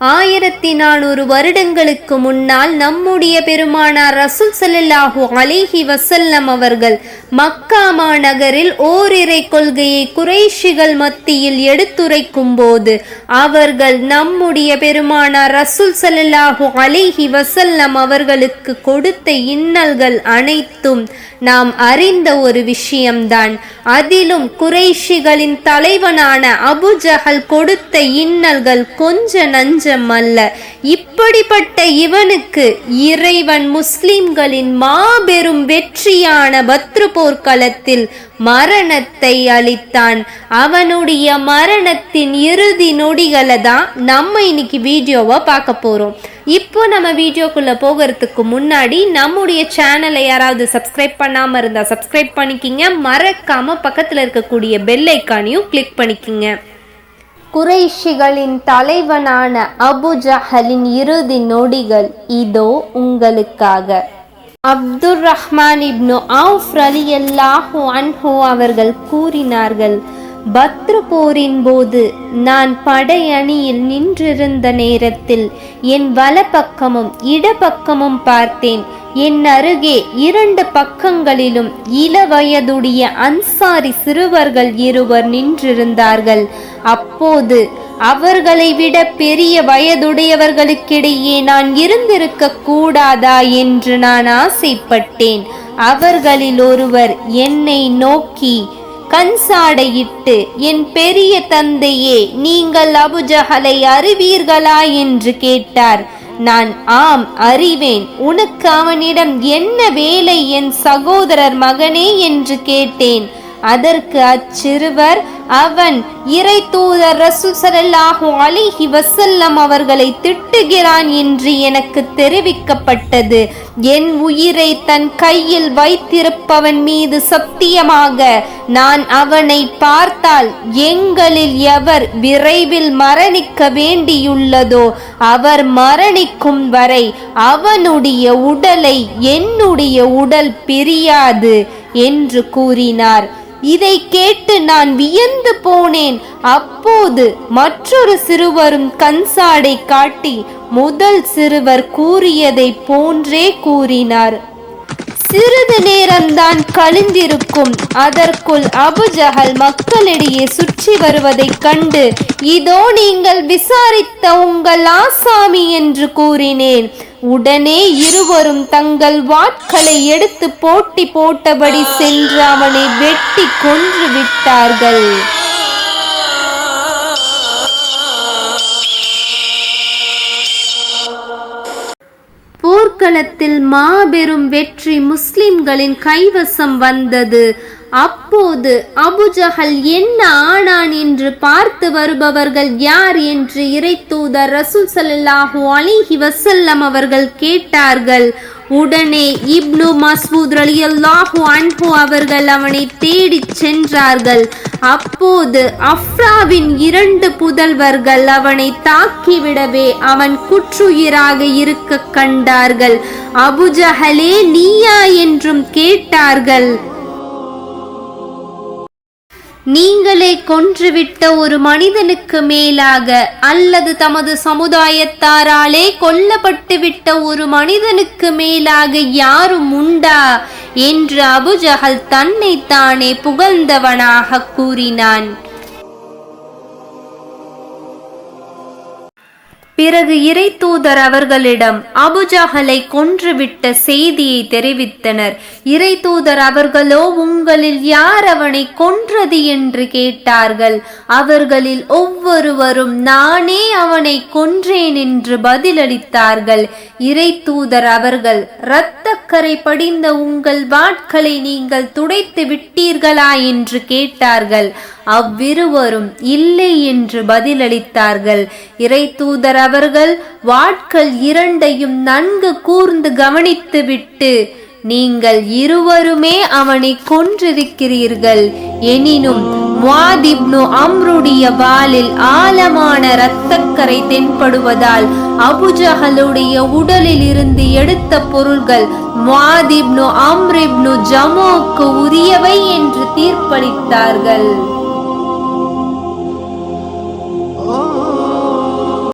ஆயிரத்தி நானூறு வருடங்களுக்கு முன்னால் நம்முடைய பெருமானார் ரசூல் சல்லாஹூ அலைஹி வசல்லம் அவர்கள் மக்கா மாநகரில் ஓரிரை கொள்கையை குறைஷிகள் மத்தியில் எடுத்துரைக்கும் போது அவர்கள் நம்முடைய பெருமானார் ரசூல் சல்லாஹூ அலைஹி வசல்லம் அவர்களுக்கு கொடுத்த இன்னல்கள் அனைத்தும் நாம் அறிந்த ஒரு விஷயம்தான். அதிலும் குறைஷிகளின் தலைவனான அபுஜஹல் கொடுத்த இன்னல்கள் கொஞ்ச நஞ்ச அல்ல இப்படிப்பட்ட இவனுக்கு இறைவன் முஸ்லிம்களின் மாபெரும் வெற்றியான பத்ரு போர்க்களத்தில் மரணத்தை அளித்தான். அவனுடைய மரணத்தின் இறுதி நொடிகளை தான் நம்ம இன்னைக்கு வீடியோவை பார்க்க போறோம். இப்போ நம்ம வீடியோக்குள்ளே போகிறதுக்கு முன்னாடி நம்முடைய சேனலை யாராவது சப்ஸ்கிரைப் பண்ணாமல் இருந்தால் சப்ஸ்கிரைப் பண்ணிக்கிங்க. மறக்காமல் பக்கத்தில் இருக்கக்கூடிய பெல் ஐக்கானையும் கிளிக் பண்ணிக்கிங்க. குறைஷிகளின் தலைவனான அபு ஜஹலின் இறுதி நொடிகள் இதோ உங்களுக்காக. அப்துர் ரஹ்மான் இப்னு ஆஃப் ரலியல்லாஹு அன்ஹு அவர்கள் கூறினார்கள் பத்ர போரின் போது நான் படையணியில் நின்றிருந்த நேரத்தில் என் வலப்பக்கமும் இடப்பக்கமும் பார்த்தேன். என் அருகே இரண்டு பக்கங்களிலும் இளவயதுடைய அன்சாரி சிறுவர்கள் இருவர் நின்றிருந்தார்கள். அப்போது அவர்களை விட பெரிய வயதுடையவர்களுக்கிடையே நான் இருந்திருக்க கூடாதா என்று நான் ஆசைப்பட்டேன். அவர்களில் ஒருவர் என்னை நோக்கி கண்சாடையிட்டு என் பெரிய தந்தையே நீங்கள் அபுஜஹலை அறிவீர்களா? என்று கேட்டார். நான் ஆம் அறிவேன். உனக்கு அவனிடம் என்ன வேலை என் சகோதரர் மகனே? என்று கேட்டேன். அதற்கு அச்சிறுவர் அவன் இறை தூதர் ரசூசரல்லாஹு அலிஹி வசல்லம் அவர்களை திட்டுகிறான் என்று எனக்கு தெரிவிக்கப்பட்டது. என் உயிரை தன் கையில் வைத்திருப்பவன் மீது சத்தியமாக நான் அவனை பார்த்தால் எங்களில் எவர் விரைவில் மரணிக்க வேண்டியுள்ளதோ அவர் மரணிக்கும் வரை அவனுடைய உடலை என்னுடைய உடல் பிரியாது என்று கூறினார். இதை கேட்டு நான் வியந்து போனேன். அப்போது மற்றொரு சிறுவரும் கண்சாடை காட்டி முதல் சிறுவர் கூறியதை போன்றே கூறினார். சிறிது நேரம்தான் கழிந்திருக்கும். அதற்குள் அபுஜஹல் மக்களிடையே சுற்றி வருவதைக் கண்டு இதோ நீங்கள் விசாரித்த உங்கள் ஆசாமி என்று கூறினேன். உடனே இருவரும் தங்கள் வாட்களை எடுத்து போட்டி போட்டபடி சென்று அவனை வெட்டி கொன்று விட்டார்கள். போர்க்களத்தில் மாபெரும் வெற்றி முஸ்லிம்களின் கைவசம் வந்தது. அப்போது அபுஜஹல் என்ன ஆனான் என்று பார்த்து வருபவர்கள் யார் என்று இறைத்தூதர் ரசூல் ஸல்லல்லாஹு அலிஹி வசல்லம் அவர்கள் கேட்டார்கள். உடனே இப்னு மஸ்பூத் ரலியல்லாஹு அன்பு அவர்கள் அவனை தேடிச் சென்றார்கள். அப்போது அஃப்ராவின் இரண்டு புதல்வர்கள் அவனை தாக்கிவிடவே அவன் குற்றுயிராக இருக்க கண்டார்கள். அபுஜஹலே நீயா என்றும் கேட்டார்கள். நீங்களே கொன்றுவிட்ட ஒரு மனிதனுக்கு மேலாக அல்லது தமது சமுதாயத்தாராலே கொல்லப்பட்டுவிட்ட ஒரு மனிதனுக்கு மேலாக யாரும் உண்டா? என்று அபுஜஹல் தன்னைத்தானே புகழ்ந்தவனாக கூறினான். பிறகு இறைத்தூதர் அவர்களிடம் அபுஜஹலை கொன்றுவிட்ட செய்தியை தெரிவித்தனர். இறைத்தூதர் அவர்களோ உங்களில் யார் அவனை கொன்றது? என்று கேட்டார்கள். அவர்களில் ஒவ்வொருவரும் நானே அவனை கொன்றேன் என்று பதிலளித்தார்கள். இறைத்தூதர் அவர்கள் இரத்தக்கரை படிந்த உங்கள் வாட்களை நீங்கள் துடைத்து விட்டீர்களா? என்று கேட்டார்கள். அவ்விருவரும் இல்லை என்று பதிலளித்தார்கள். இறை தூதர் அவர்கள் வாட்கள் இரண்டையும் நன்கு கூர்ந்து கவனித்துவிட்டு நீங்கள் இருவருமே அவனை கொன்றிருக்கிறீர்கள். எனினும் முவாதிப்னு அம்ருடைய வாலில் ஆழமான இரத்தக்கரை தென்படுவதால் அபுஜஹலுடைய உடலில் இருந்து எடுத்த பொருள்கள் முவாதிப்னு அம்ரிப்னு ஜமோக்கு உரியவை என்று தீர்ப்பளித்தார்கள்.